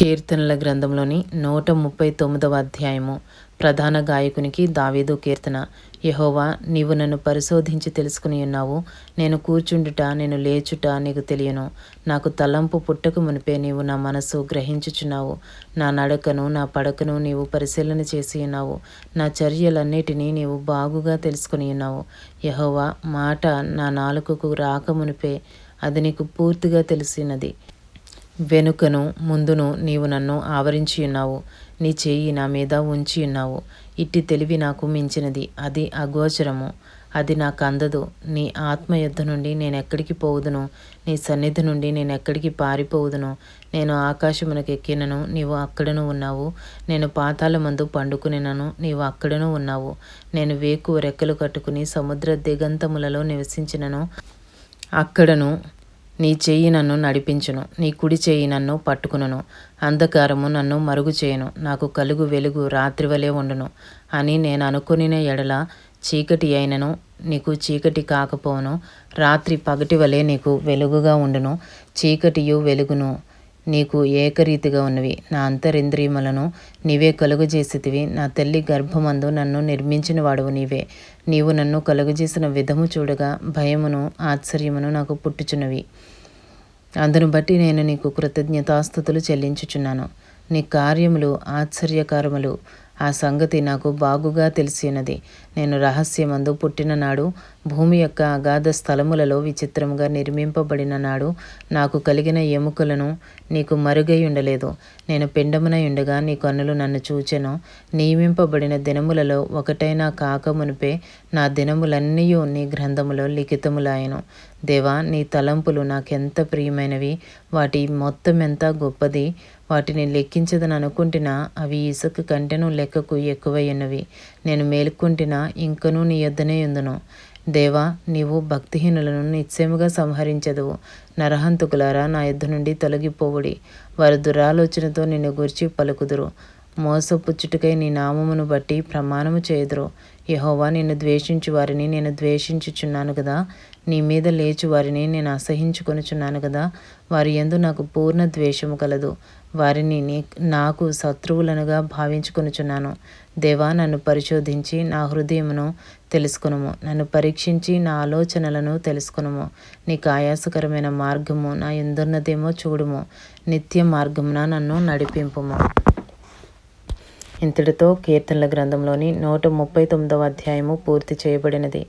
కీర్తనల గ్రంథంలోని నూట ముప్పై తొమ్మిదవ అధ్యాయము. ప్రధాన గాయకునికి దావీదు కీర్తన. యహోవా నీవు నన్ను పరిశోధించి తెలుసుకుని ఉన్నావు. నేను కూర్చుండుట నేను లేచుట నీకు తెలియను. నాకు తలంపు పుట్టక మునిపే నీవు నా మనసు గ్రహించుచున్నావు. నా నడకను నా పడకను నీవు పరిశీలన చేసి ఉన్నావు. నా చర్యలన్నిటినీ నీవు బాగుగా తెలుసుకుని ఉన్నావు. యహోవా మాట నా నాలుకకు రాక మునిపే అది నీకు పూర్తిగా తెలిసినది. వెనుకను ముందును నీవు నన్ను ఆవరించి ఉన్నావు. నీ చేయి నా మీద ఉంచి ఉన్నావు. ఇట్టి తెలివి నాకు మించినది. అది అగోచరము. అది నాకు అందదు. నీ ఆత్మ యుద్ధ నుండి నేను ఎక్కడికి పోవుదును? నీ సన్నిధి నుండి నేను ఎక్కడికి పారిపోవుదును? నేను ఆకాశమునకు ఎక్కినను నీవు అక్కడను ఉన్నావు. నేను పాతాల మందు పండుకునినను నీవు అక్కడను ఉన్నావు. నేను వేకు రెక్కలు కట్టుకుని సముద్ర దిగంతములలో నివసించినను. అక్కడను నీ చెయ్యి నన్ను నడిపించును నీ కుడి చెయ్యి నన్ను పట్టుకును అంధకారము నన్ను మరుగు చేయను నాకు కలుగు వెలుగు రాత్రివలే ఉండును అని నేను అనుకునిన ఎడల చీకటి అయినను నీకు చీకటి కాకపోను రాత్రి పగటి వలె నీకు వెలుగుగా ఉండును చీకటియు వెలుగును. నీకు ఏకరీతిగా ఉన్నవి. నా అంతరింద్రియములను నీవే కలుగజేసితివి. నా తల్లి గర్భమందు నన్ను నిర్మించిన వాడువు నీవే. నీవు నన్ను కలుగజేసిన విధము చూడగా భయమును ఆశ్చర్యమును నాకు పుట్టుచున్నవి. అందును బట్టి నేను నీకు కృతజ్ఞతాస్థుతులు చెల్లించుచున్నాను. నీ కార్యములు ఆశ్చర్యకారములు. ఆ సంగతి నాకు బాగుగా తెలిసినది. నేను రహస్యమందు పుట్టిన నాడు భూమి యొక్క అగాధ స్థలములలో విచిత్రముగా నిర్మింపబడిన నాడు నాకు కలిగిన ఎముకలను నీకు మరుగై ఉండలేదు నేను పిండమునై ఉండగా నీ కన్నులు నన్ను చూచెను. నియమింపబడిన దినములలో ఒకటైనా కాకమునిపే నా దినములన్నీ నీ గ్రంథములో లిఖితములాయను. దేవా నీ తలంపులు నాకెంత ప్రియమైనవి? వాటి మొత్తం ఎంత గొప్పది? వాటిని లెక్కించదని అనుకుంటున్నా అవి ఇసుక కంటెను లెక్కకు ఎక్కువైనవి నేను మేలుకుంటున్నా ఇంకనూ నీ యొద్దనే ఎందును దేవా నీవు భక్తిహీనులను నిశ్చయముగా సంహరించదువు. నరహంతుకులారా నా యుద్ధ నుండి తొలగిపోవుడి. వారు దురాలోచనతో నిన్ను గురించి పలుకుదురు. మోసపుచ్చుటకై నీ నామమును బట్టి ప్రమాణము చేయుదురు. యహోవా నిన్ను ద్వేషించు వారిని నేను ద్వేషించుచున్నాను కదా నీ మీద లేచు వారిని నేను అసహించుకొనుచున్నాను కదా వారి ఎందు నాకు పూర్ణ ద్వేషము కలదు. వారిని నీ నాకు శత్రువులనుగా భావించుకొనుచున్నాను. దేవా నన్ను పరిశోధించి నా హృదయమును తెలుసుకునుము. నన్ను పరీక్షించి నా ఆలోచనలను తెలుసుకునుము. నీకు ఆయాసకరమైన మార్గము నా ఎందున్నదేమో చూడుము. నిత్య మార్గమున నన్ను నడిపింపుము. ఇంతటితో కీర్తనల గ్రంథంలోని నూట ముప్పై తొమ్మిదవ అధ్యాయము పూర్తి చేయబడినది.